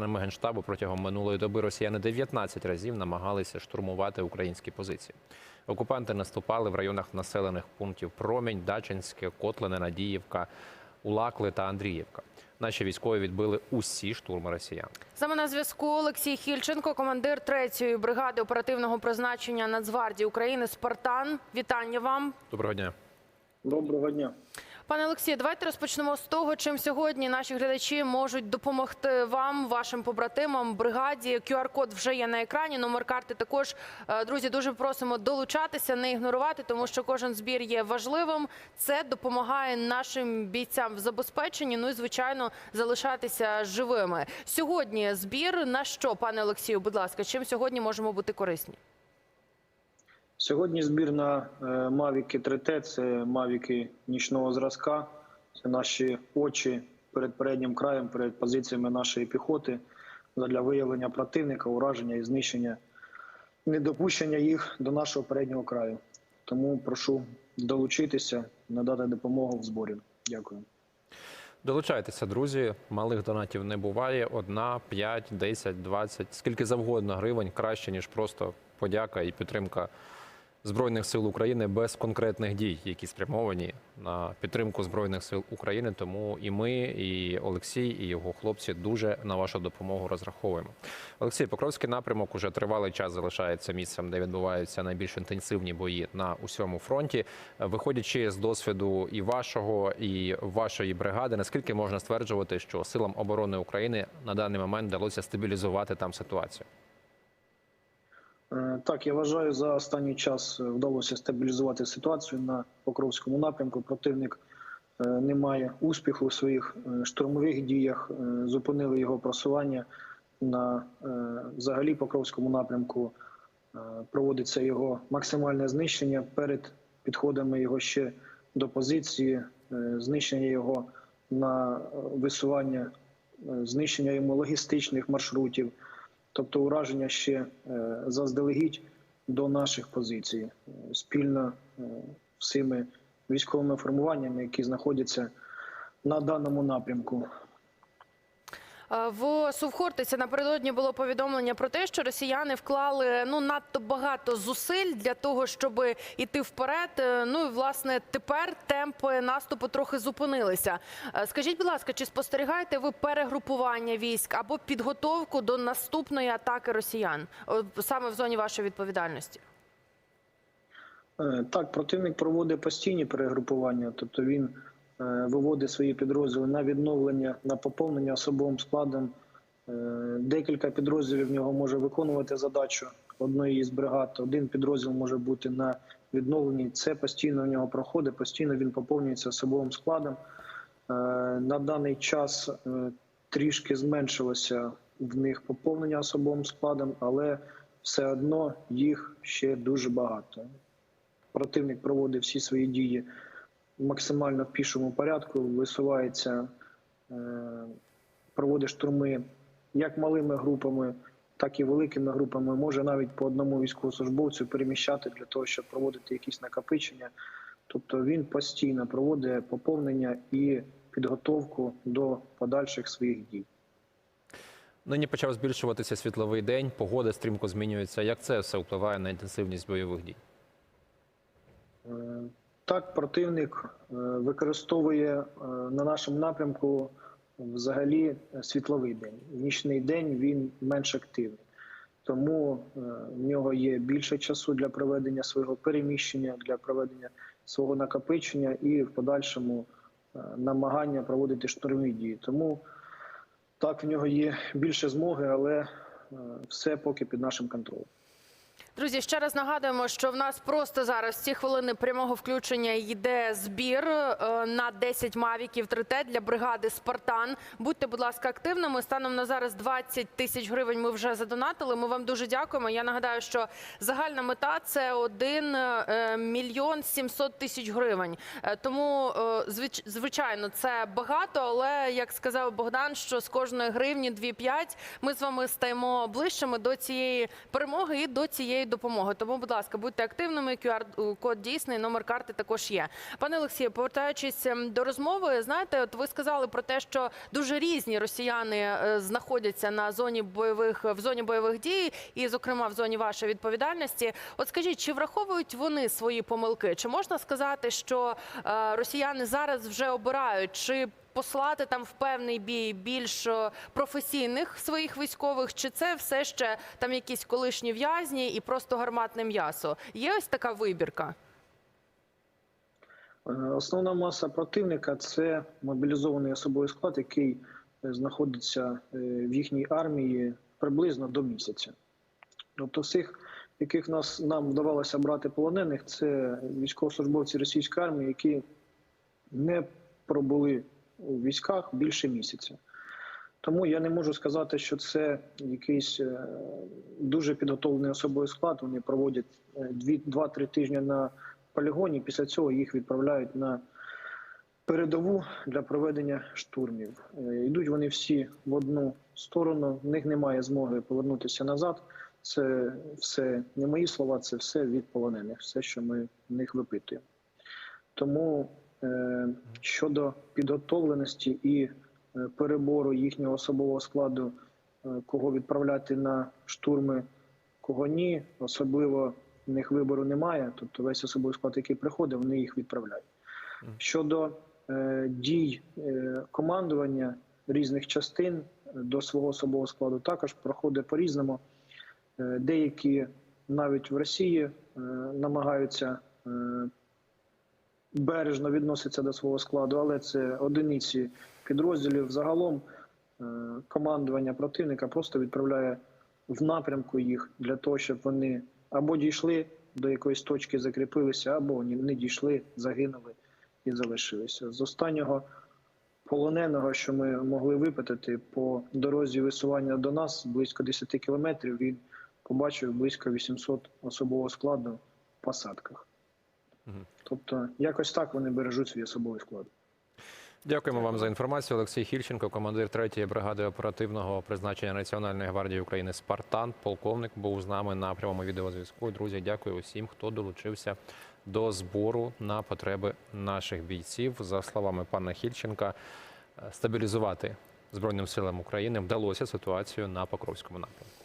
Нами генштабу протягом минулої доби росіяни 19 разів намагалися штурмувати українські позиції. Окупанти наступали в районах населених пунктів Промінь, Дачинське, Котлине, Надіївка, Улакли та Андріївка. Наші військові відбили усі штурми росіян. Саме на зв'язку Олексій Хільченко, командир 3-ї бригади оперативного призначення Нацгвардії України Спартан. Вітання вам. Доброго дня. Доброго дня. Пане Олексію, давайте розпочнемо з того, чим сьогодні наші глядачі можуть допомогти вам, вашим побратимам, бригаді. QR-код вже є на екрані. Номер карти також Е, друзі. Дуже просимо долучатися, не ігнорувати, тому що кожен збір є важливим. Це допомагає нашим бійцям в забезпеченні. Ну і звичайно залишатися живими. Сьогодні збір на що, пане Олексію? Будь ласка, чим сьогодні можемо бути корисні? Сьогодні збір на е, Мавіки 3Т, це Мавіки нічного зразка. Це наші очі перед переднім краєм, перед позиціями нашої піхоти для виявлення противника, ураження і знищення, недопущення їх до нашого переднього краю. Тому прошу долучитися, надати допомогу в зборі. Дякую. Долучайтеся, друзі. Малих донатів не буває. Одна, п'ять, десять, двадцять, скільки завгодно гривень краще ніж просто подяка і підтримка збройних сил України без конкретних дій, які спрямовані на підтримку збройних сил України. Тому і ми, і Олексій, і його хлопці дуже на вашу допомогу розраховуємо. Олексій, Покровський напрямок уже тривалий час залишається місцем, де відбуваються найбільш інтенсивні бої на усьому фронті. Виходячи з досвіду і вашого, і вашої бригади, наскільки можна стверджувати, що силам оборони України на даний момент вдалося стабілізувати там ситуацію? Е, Так, я вважаю, за останній час е, вдалося стабілізувати ситуацію на Покровському напрямку. Противник е, не має успіху у своїх штурмових діях, зупинили його просування на взагалі Покровському напрямку. Проводиться його максимальне знищення перед підходами його ще до позиції, знищення його на висування, знищення йому логістичних маршрутів тобто ураження ще е, заздалегідь до наших позицій е, спільно е, всіми військовими формуваннями, які знаходяться на даному напрямку. Е, В Сувхортиці напередодні було повідомлення про те, що росіяни вклали ну надто багато зусиль для того, щоб іти вперед. Е, Ну і власне тепер темпи наступу трохи зупинилися. Е, Скажіть, будь ласка, чи спостерігаєте ви перегрупування військ або підготовку до наступної атаки росіян саме в зоні вашої відповідальності? Так, противник проводить постійні перегрупування, тобто він виводить свої підрозділи на відновлення, на поповнення особовим складом. Е, Декілька підрозділів в нього може виконувати задачу одної із бригад. Один підрозділ може бути на відновленні. Це постійно в нього проходить, постійно він поповнюється особовим складом. Е, На даний час е, трішки зменшилося в них поповнення особовим складом, але все одно їх ще дуже багато противник проводить всі свої дії максимально в пішому порядку, висувається, е, проводить штурми як малими групами, так і великими групами. Може навіть по одному військовослужбовцю переміщати для того, щоб проводити якісь накопичення. Тобто він постійно проводить поповнення і підготовку до подальших своїх дій. Нині почав збільшуватися світловий день, погода стрімко змінюється. Як це все впливає на інтенсивність бойових дій? Е, Так, противник е, використовує е, на нашому напрямку взагалі світловий день. В нічний день він менш активний, тому е, в нього є більше часу для проведення свого переміщення, для проведення свого накопичення і в подальшому е, намагання проводити штурмові дії. Тому так в нього є більше змоги, але е, все поки під нашим контролем. Друзі, ще раз нагадуємо, що в нас просто зараз ці хвилини прямого включення йде збір е, на 10 мавіків 3Т для бригади Спартан. Будьте, будь ласка, активними. Станом на зараз 20 тисяч гривень. Ми вже задонатили. Ми вам дуже дякуємо. Я нагадаю, що загальна мета це 1 мільйон 700 тисяч гривень. Е, Тому, е, звичайно, це багато, але як сказав Богдан, що з кожної гривні 2-5 ми з вами стаємо ближчими до цієї перемоги і до цієї цієї допомоги. Тому, будь ласка, будьте активними. QR-код дійсний, номер карти також є. Пане Олексію, повертаючись ем, до розмови, знаєте, от ви сказали про те, що дуже різні росіяни е, знаходяться на зоні бойових в зоні бойових дій, і, зокрема, в зоні вашої відповідальності. От скажіть, чи враховують вони свої помилки? Чи можна сказати, що е, росіяни зараз вже обирають чи послати там в певний бій більш е, професійних своїх військових, чи це все ще там якісь колишні в'язні і просто гарматне м'ясо? Є ось така вибірка. Е, Основна маса противника це мобілізований особовий склад, який е, знаходиться в їхній армії приблизно до місяця. Тобто, всіх, яких нас нам вдавалося брати полонених, це військовослужбовці російської армії, які не пробули у військах більше місяця. Тому я не можу сказати, що це якийсь е, дуже підготовлений особовий склад. Вони проводять е, дві- два-три тижні на полігоні. Після цього їх відправляють на передову для проведення штурмів. Е, Йдуть вони всі в одну сторону. В них немає змоги повернутися назад. Це все не мої слова, це все від полонених, все, що ми в них випитуємо. Тому е, щодо підготовленості і е, перебору їхнього особового складу, е, кого відправляти на штурми, кого ні, особливо в них вибору немає. Тобто весь особовий склад, який приходить, вони їх відправляють. Щодо е, дій е, командування різних частин е, до свого особового складу, також проходить по-різному. Е, Деякі навіть в Росії е, намагаються е, бережно відноситься до свого складу, але це одиниці підрозділів. Загалом е, командування противника просто відправляє в напрямку їх для того, щоб вони або дійшли до якоїсь точки, закріпилися, або не дійшли, загинули і залишилися. З останнього полоненого, що ми могли випитати по дорозі висування до нас близько 10 кілометрів, він побачив близько 800 особового складу в посадках. Тобто, якось так вони бережуть свій особовий склад. Дякуємо вам за інформацію. Олексій Хільченко, командир 3-ї бригади оперативного призначення Національної гвардії України Спартан. Полковник був з нами на прямому відеозв'язку. Друзі, дякую усім, хто долучився до збору на потреби наших бійців. За словами пана Хільченка, стабілізувати Збройним силам України вдалося ситуацію на Покровському напрямку.